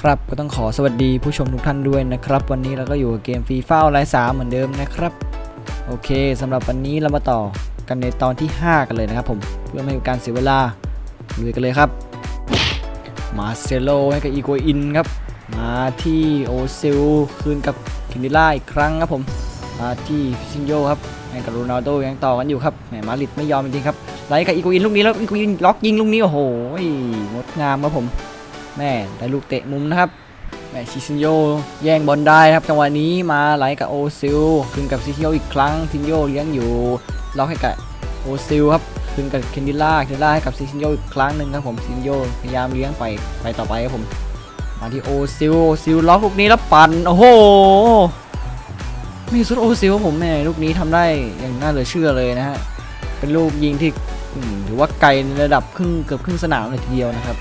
ครับก็ต้องขอสวัสดีผู้ชมทุกท่านด้วยนะครับ วันนี้เราก็อยู่กับเกมฟีฟ่าไลน์สามเหมือนเดิมนะครับ โอเคสำหรับวันนี้เรามาต่อกันในตอนที่ 5 กันเลยนะครับผมเพื่อไม่ให้การเสียเวลาลุยกันเลยครับมาเซโลให้กับอีโกอินครับ มาที่โอซิลคืนกับคินิล่าอีกครั้งครับผมมาที่ฟิซินโยครับให้กับโรนัลโดยังต่อกันอยู่ครับแหมมาดริดไม่ยอมจริงครับไล่กับอีโกอินลูกนี้แล้วอีโกอินล็อกยิงลูกนี้โอ้โหงดงามครับผม แม่ได้ลูกเตะมุมนะครับแม่ซิซินโยแย่งบอลได้ครับจังหวะนี้มาไล่กับโอซิลคืนกับซิซินโยอีกครั้งซิซินโยเลี้ยงอยู่ล็อกให้กับโอซิลครับคืนกับเคนดิล่าเคนดิล่าให้กับซิซินโยอีกครั้งหนึ่งครับผมซิซินโยพยายามเลี้ยงไปไปต่อไปครับผมมาที่โอซิลโอซิลล็อกลูกนี้แล้วปั่นโอ้โหมีสุดโอซิลผมแม่ลูกนี้ทำได้อย่างน่าเหลือเชื่อเลยนะฮะเป็นลูกยิงที่ถือว่าไกลในระดับครึ่งเกือบครึ่งสนามเลยทีเดียวนะครับ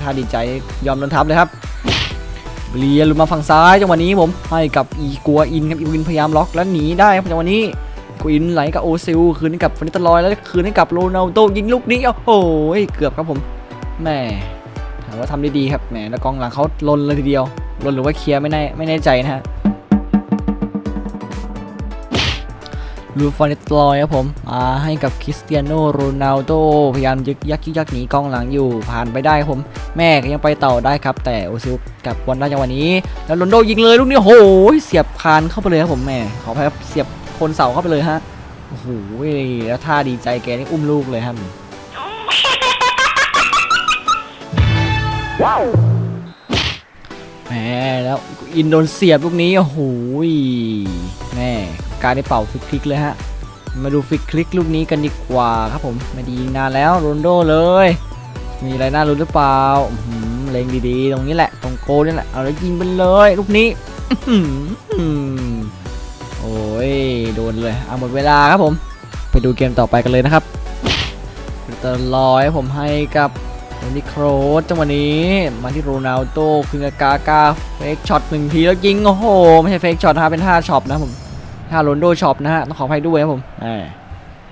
ถ้าดีใจยอมโดนทับเลยครับเลียลุมาฝั่งซ้ายจังหวะนี้ผมให้กับอีกัวอินครับอีกัวอินพยายามล็อกแล้วหนีได้ครับจังหวะนี้กัวอินไหลกับโอซิลคืนให้กับฟันิตลอยแล้วคืนให้กับโรนัลโดยิงลูกนี้โอ้โหเกือบครับผมแม่ถามว่าทำได้ดีครับแหมแล้วกองหลังเขาลนเลยทีเดียวลนหรือว่าเคลียร์ไม่แน่ไม่แน่ใจนะฮะ ลูฟอนเนตลอยครับผมมาให้กับคริสเตียโนโรนัลโดพยายามยึกยักยึกยักหนีกองหลังอยู่ผ่านไปได้ครับผม แม่ก็ยังไปต่อได้ครับ แต่โอซิลกับบอลได้จังหวะนี้ แล้วโรนโดยิงเลยลูกนี้โอ้โหเสียบคานเข้าไปเลยครับผมแม่ขออภัยครับเสียบคนเสาเข้าไปเลยฮะโอ้โหแล้วท่าดีใจแกนี่อุ้มลูกเลยครับแหมแล้วอินโดนเสียบลูกนี้โอ้โหแม่ การได้เป่าฟิกคลิกเลยฮะ มาดูฟิกคลิกลูกนี้กันดีกว่าครับผมไม่ด้ยิงนานแล้วโรนโดเลย มีอะไรน่ารู้หรือเปล่าเล็งดีๆ ตรงนี้แหละตรงโกนี่แหละเอาแล้วยิงไปเลยลูกนี้โอ้ยโดนเลยเอาหมดเวลาครับผม ไปดูเกมต่อไปกันเลยนะครับเตอร์ลอยผมให้กับโรนี่โครสจังหวะนี้มาที่โรนัลโดคืนกับกากาเฟกช็อตหนึ่งทีแล้วยิงโอ้โห ไม่ใช่เฟกช็อตนะเป็นท่าช็อปนะผม ท่าโรนโดช็อปนะฮะ ต้องขออภัยด้วยครับผมอ่า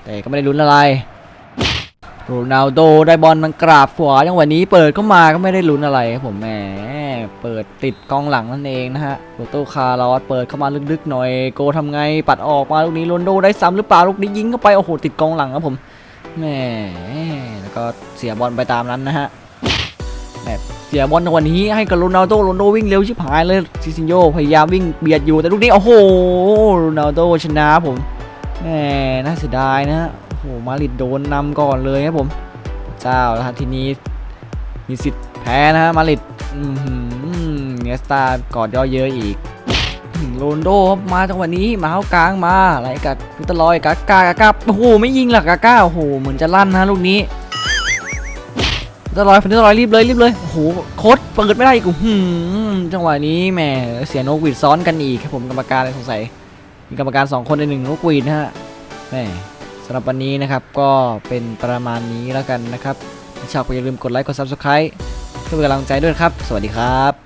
แต่ก็ไม่ได้ลุ้นอะไรโรนัลโดได้บอลมันกราบขวาจังหวะนี้เปิดเข้ามาก็ไม่ได้ลุ้นอะไรครับผมแหมเปิดติดกองหลังนั่นเองนะฮะโรโตคาร์ลอสเปิดเข้ามาลึกๆหน่อยโกทำไงปัดออกมาลูกนี้โรนลโดได้ซ้ำหรือเปล่าลูกนี้ยิงเข้าไปโอ้โหติดกองหลังครับผมแหม่แล้วก็เสียบอลไปตามนั้นนะฮะแบบ เสียบอลในวันนี้ให้กับโรนัลโดโรนัลโดวิ่งเร็วชิบหายเลยซิซินโยพยายามวิ่งเบียดอยู่แต่ลูกนี้โอ้โหโรนัลโดชนะผมแหมน่าเสียดายนะฮะโอ้โหมาริดโดนนำก่อนเลยครับผม เจ้าแล้วทีนี้มีสิทธิ์แพ้นะฮะมาริดเนสตากอดย่อเยอะอีกโรนโดครับมาจังหวะนี้มาเข้ากลางมาอะไรกับพิตลอยกากากากาโอ้โหไม่ยิงหลักกาก้าโอ้โหเหมือนจะลั่นนะลูกนี้ จะลอยฝนจะลอยรีบเลยรีบเลยโอ้โหโคตรเปิดไม่ได้อีกอื้อหืมจังหวะนี้แหมเสียนกหวีดซ้อนกันอีกครับผมกรรมการเลยสงสัยมีกรรมการสองคนในหนึ่งนกหวีดนะฮะแหมสำหรับวันนี้นะครับก็เป็นประมาณนี้แล้วกันนะครับชาชอบก็อย่าลืมกดไลค์กด subscribe เพื่อเป็นกำลังใจด้วยครับ สวัสดีครับ